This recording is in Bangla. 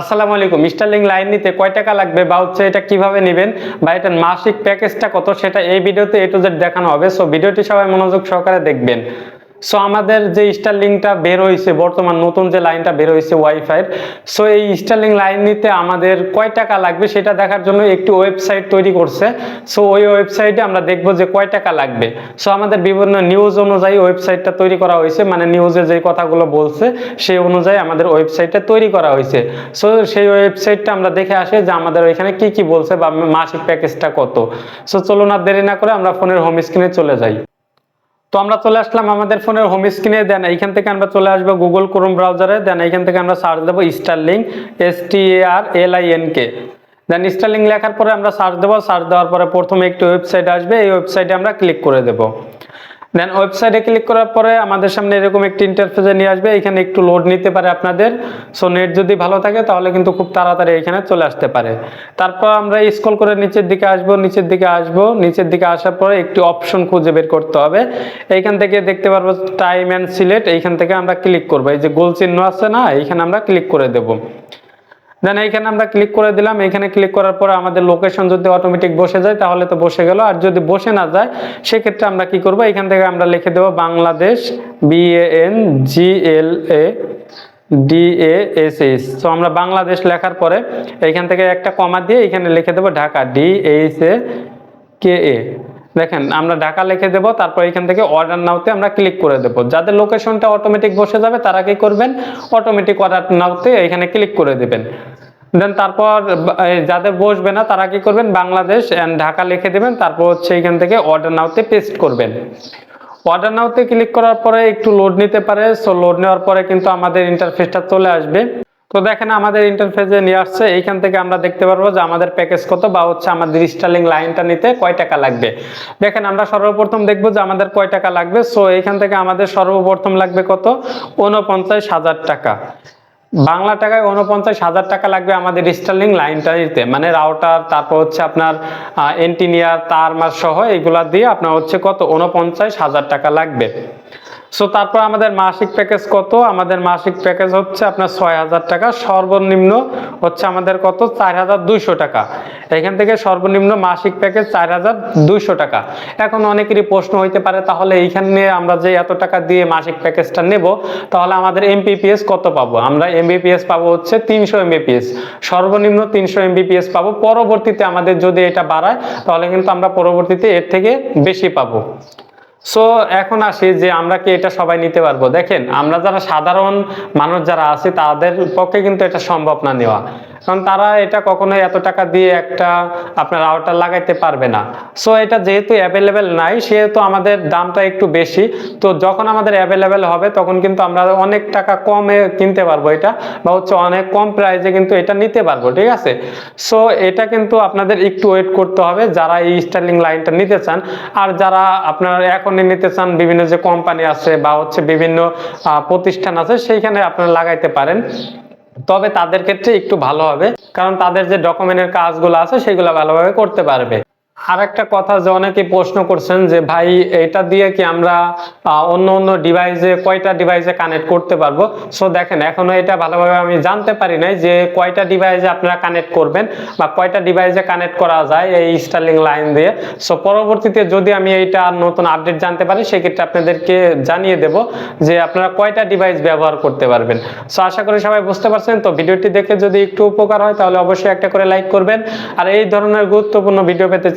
আসসালামু আলাইকুম স্টার্লিং লাইন নিতে কয় টাকা লাগবে বা হচ্ছে এটা কীভাবে নেবেন? বা এটার মাসিক প্যাকেজটা কত? সেটা এই ভিডিওতে এ টু জেড দেখানো হবে। সো ভিডিওটি সবাই মনোযোগ সহকারে দেখবেন। সো আমাদের যে স্টারলিংটা বের হয়েছে, বর্তমান নতুন যে লাইনটা বের হয়েছে ওয়াইফাইয়ের সো এই স্টারলিং লাইন নিতে আমাদের কয় টাকা লাগবে সেটা দেখার জন্য একটি ওয়েবসাইট তৈরি করছে। সো ওই ওয়েবসাইটে আমরা দেখব যে কয় টাকা লাগবে। সো আমাদের বিভিন্ন নিউজ অনুযায়ী ওয়েবসাইটটা তৈরি করা হয়েছে মানে নিউজে যে কথাগুলো বলছে, সেই অনুযায়ী আমাদের ওয়েবসাইটটা তৈরি করা হয়েছে। সো সেই ওয়েবসাইটটা আমরা দেখে আসি যে আমাদের ওইখানে কি কি বলছে বা মাসিক প্যাকেজটা কত। সো চলুন আর দেরি না করে আমরা ফোনের হোম স্ক্রিনে চলে যাই। তো আমরা চলে আসলাম আমাদের ফোনের হোম স্ক্রিনে দেন এইখান থেকে আমরা চলে আসব গুগল ক্রোম ব্রাউজারে দেন এইখান থেকে আমরা সার্চ দেবো Starlink S T R L I N K then Starlink লেখার পরে আমরা সার্চ দেবো। সার্চ দেওয়ার পরে প্রথমে একটি ওয়েবসাইট আসবে। এই ওয়েবসাইটে আমরা ক্লিক করে দেবো। দেন ওয়েবসাইটে ক্লিক করার পরে আমাদের সামনে এরকম একটি ইন্টারফেসে নিয়ে আসবে। এখানে একটু লোড নিতে পারে আপনাদের। সো নেট যদি ভালো থাকে, তাহলে কিন্তু খুব তাড়াতাড়ি এখানে চলে আসতে পারে। তারপর আমরা স্ক্রল করে নিচের দিকে আসব, নিচের দিকে আসব। নিচের দিকে আসার পরে একটি অপশন খুঁজে বের করতে হবে। এইখান থেকে দেখতে পারব টাইম অ্যান্ড সিলেক্ট এইখান থেকে আমরা ক্লিক করব। এই যে গোল চিহ্ন আছে না, এইখানে আমরা ক্লিক করে দেবো। দেন এইখানে আমরা ক্লিক করে দিলাম। এখানে ক্লিক করার পরে আমাদের লোকেশন যদি অটোমেটিক বসে যায়, তাহলে তো বসে গেল। আর যদি বসে না যায়, সেক্ষেত্রে আমরা কি করব? এখান থেকে আমরা লিখে দেবো Bangladesh B N G L A D E S S তো আমরা বাংলাদেশ লেখার পরে এইখান থেকে একটা কমা দিয়ে এখানে লিখে দেবো Dhaka D H A K A দেখেন, আমরা ঢাকা লিখে দেবো, তারপর এখান থেকে অর্ডার নাওতে আমরা ক্লিক করে দেবো। যাদের লোকেশনটা অটোমেটিক বসে যাবে, তারা কি করবেন? অটোমেটিক অর্ডার নাওতে এখানে ক্লিক করে দেবেন। দেন তারপর যাদের বসবে না, তারা কি করবেন? বাংলাদেশ অ্যান্ড ঢাকা লিখে দেবেন, তারপর হচ্ছে এখান থেকে অর্ডার নাওতে পেস্ট করবেন। অর্ডার নাওতে ক্লিক করার পরে একটু লোড নিতে পারে সো লোড নেওয়ার পরে কিন্তু আমাদের ইন্টারফেসটা চলে আসবে। তো দেখেন আমাদের ইন্টারফেসে নিয়ে আসছে, এইখান থেকে আমরা দেখতে পারব যে আমাদের প্যাকেজ কত বা হচ্ছে আমাদের স্টার্লিং লাইনটা নিতে কয় টাকা লাগবে। দেখেন আমরা সর্বপ্রথম দেখব যে আমাদের কয় টাকা লাগবে সো এইখান থেকে আমাদের সর্বপ্রথম লাগবে কত? উনপঞ্চাশ হাজার টাকা। বাংলা টাকায় উনপঞ্চাশ হাজার টাকা লাগবে আমাদের স্টার্লিং লাইনটা নিতে মানে রাউটার তারপর হচ্ছে আপনার এন্টিনিয়ার তার মাস সহ এগুলা দিয়ে আপনার হচ্ছে কত? উনপঞ্চাশ হাজার টাকা লাগবে। সো তারপর আমাদের মাসিক প্যাকেজ কত? আমাদের মাসিক প্যাকেজ হচ্ছে আপনার ছয় হাজার টাকা। সর্বনিম্ন হচ্ছে আমাদের কত? চার হাজার দুইশো টাকা। এখান থেকে সর্বনিম্ন মাসিক প্যাকেজ চার হাজার দুইশো টাকা। এখন অনেকেরই প্রশ্ন হইতে পারে, তাহলে এইখানে আমরা যে এত টাকা দিয়ে মাসিক প্যাকেজটা নেব, তাহলে আমাদের এমবিপিএস কত পাবো? আমরা এমবিপিএস পাবো হচ্ছে তিনশো এমবিপিএস সর্বনিম্ন তিনশো এমবিপিএস পাবো। পরবর্তীতে আমাদের যদি এটা বাড়ায়, তাহলে কিন্তু আমরা পরবর্তীতে এর থেকে বেশি পাবো। সো এখন আসি যে আমরা কি এটা সবাই নিতে পারব? দেখেন, আমরা যারা সাধারণ মানুষ যারা আছি, তাদের পক্ষে কিন্তু এটা সম্ভব না নেওয়া। কারণ তারা এটা কখনোই এত টাকা দিয়ে একটা আপনার আউটার লাগাইতে পারবে না। সো এটা যেহেতু অ্যাভেলেবেল নাই, সেহেতু আমাদের দামটা একটু বেশি। তো যখন আমাদের অ্যাভেলেবেল হবে, তখন কিন্তু আমরা অনেক টাকা কমে কিনতে পারব এটা, বা হচ্ছে অনেক কম প্রাইসে কিন্তু এটা নিতে পারব, ঠিক আছে? সো এটা কিন্তু আপনাদের একটু ওয়েট করতে হবে, যারা এই স্টার্লিং লাইনটা নিতে চান। আর যারা আপনার এখনই নিতে চান, বিভিন্ন যে কোম্পানি আছে, বা হচ্ছে বিভিন্ন প্রতিষ্ঠান আছে, সেইখানে আপনারা লাগাইতে পারেন। তবে তাদের ক্ষেত্রে একটু ভালো হবে, কারণ তাদের যে ডকুমেন্টের কাজগুলো আছে, সেগুলো ভালোভাবে করতে পারবে। আর একটা কথা যে অনেকে প্রশ্ন করছেন যে, ভাই এটা দিয়ে কি আমরা অন্য অন্য ডিভাইসে কয়টা ডিভাইসে কানেক্ট করতে পারব? সো দেখেন, এখনও এটা ভালোভাবে আমি জানতে পারি নাই যে, কয়টা ডিভাইসে আপনারা কানেক্ট করবেন বা কয়টা ডিভাইসে কানেক্ট করা যায় এই স্টার্লিং লাইন দিয়ে। সো পরবর্তীতে যদি আমি এইটা নতুন আপডেট জানতে পারি, সেক্ষেত্রে আপনাদেরকে জানিয়ে দেব যে, আপনারা কয়টা ডিভাইস ব্যবহার করতে পারবেন। সো আশা করি সবাই বুঝতে পারছেন। তো ভিডিওটি দেখে যদি একটু উপকার হয়, তাহলে অবশ্যই একটা করে লাইক করবেন। আর এই ধরনের গুরুত্বপূর্ণ ভিডিও পেতে